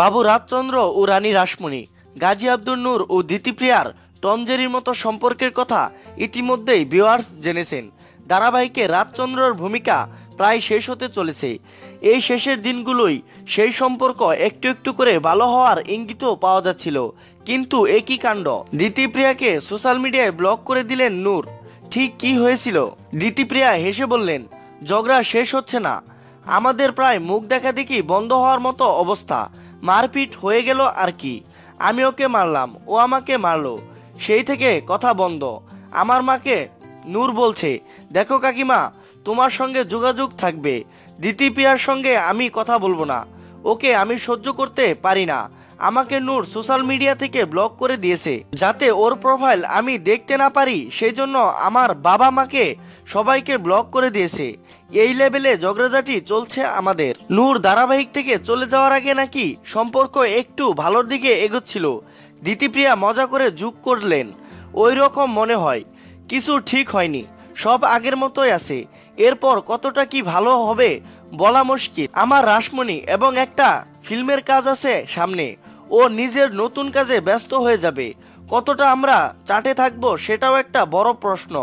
বাবু রাজচন্দ্র ও রানী রাসমণি, গাজী আব্দুল নূর ও দিতিপ্রিয়ার টমজেরির মতো সম্পর্কের কথা ইতিমধ্যেই ভিউয়ার্স জেনেছেন। ধারাবাহিকে রাজচন্দ্রর ভূমিকা প্রায় শেষ হতে চলেছে। এই শেষের দিনগুলোই সেই সম্পর্ক একটু একটু করে ভালো হওয়ার ইঙ্গিতও পাওয়া যাচ্ছিল। কিন্তু একই কাণ্ড দিতিপ্রিয়াকে সোশ্যাল মিডিয়ায় ব্লক করে দিলেন নূর। ঠিক কি হয়েছিল? দিতিপ্রিয়া হেসে বললেন, ঝগড়া শেষ হচ্ছে না। আমাদের প্রায় মুখ দেখা দেখি বন্ধ হওয়ার মতো অবস্থা। মারপিট হয়ে গেল আর কি। আমি ওকে মারলাম, ও আমাকে মারলো। সেই থেকে কথা বন্ধ। আমার মাকে নূর বলছে, দেখো কাকিমা, তোমার সঙ্গে যোগাযোগ থাকবে। দিতিপ্রিয়ার সঙ্গে আমি কথা বলব না। ওকে আমি সহ্য করতে পারি না। আমাকে নূর সোশ্যাল মিডিয়া থেকে ব্লক করে দিয়েছে। যাতে ওর প্রোফাইল আমি দেখতে না পারি সেই জন্য আমার বাবা মাকে সবাইকে ব্লক করে দিয়েছে। এই লেভেলে ঝগড়াঝাটি চলছে আমাদের। নূর ধারাবাহিক থেকে চলে যাওয়ার আগে নাকি সম্পর্ক একটু ভালোর দিকে এগোচ্ছিল। দিতিপ্রিয়া মজা করে যোগ করলেন। ওই রকম মনে হয়। কিছু ঠিক হয়নি। সব আগের মতোই আছে। এরপর কতটা কি ভালো হবে বলা মুশকিল। আমার রাসমণি এবং একটা ফিল্মের কাজ আছে সামনে। ও নিজের নতুন কাজে ব্যস্ত হয়ে যাবে। কতটা আমরা চাটে থাকব সেটাও একটা বড় প্রশ্ন।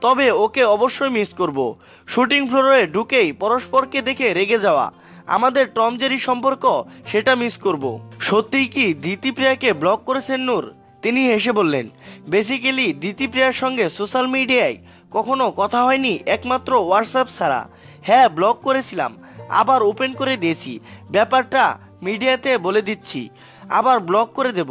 তবে ওকে অবশ্যই মিস করব। শুটিং ফ্লোরে ঢুকেই পরস্পরকে দেখে রেগে যাওয়া। আমাদের টম জেরি সম্পর্ক সেটা মিস করব। সত্যিই কি দিতিপ্রিয়াকে ব্লক করেছেন নূর? তিনি হেসে বললেন বেসিক্যালি দিতিপ্রিয়ার সঙ্গে সোশ্যাল মিডিয়ায় কখনো কথা হয়নি একমাত্র হোয়াটসঅ্যাপ ছাড়া। হ্যাঁ ব্লক করেছিলাম, আবার ওপেন করে দিয়েছি। ব্যাপারটা মিডিয়াতে বলে দিচ্ছি, আবার ব্লক করে দেব।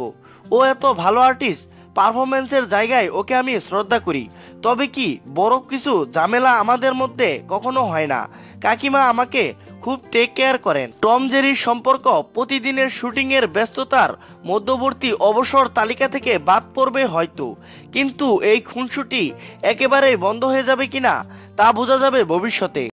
ও এত ভালো আর্টিস্ট পারফরমেন্সের জায়গায় ওকে আমি শ্রদ্ধা করি। তবে কি বড় কিছু ঝামেলা আমাদের মধ্যে কখনো হয় না? কাকিমা আমাকে খুব টেক কেয়ার করেন। টম জেরির সম্পর্ক প্রতিদিনের শুটিংয়ের ব্যস্ততার মধ্যবর্তী অবসর তালিকা থেকে বাদ পড়বে হয়তো। কিন্তু এই খুনসুটি একেবারেই বন্ধ হয়ে যাবে কিনা তা বোঝা যাবে ভবিষ্যতে।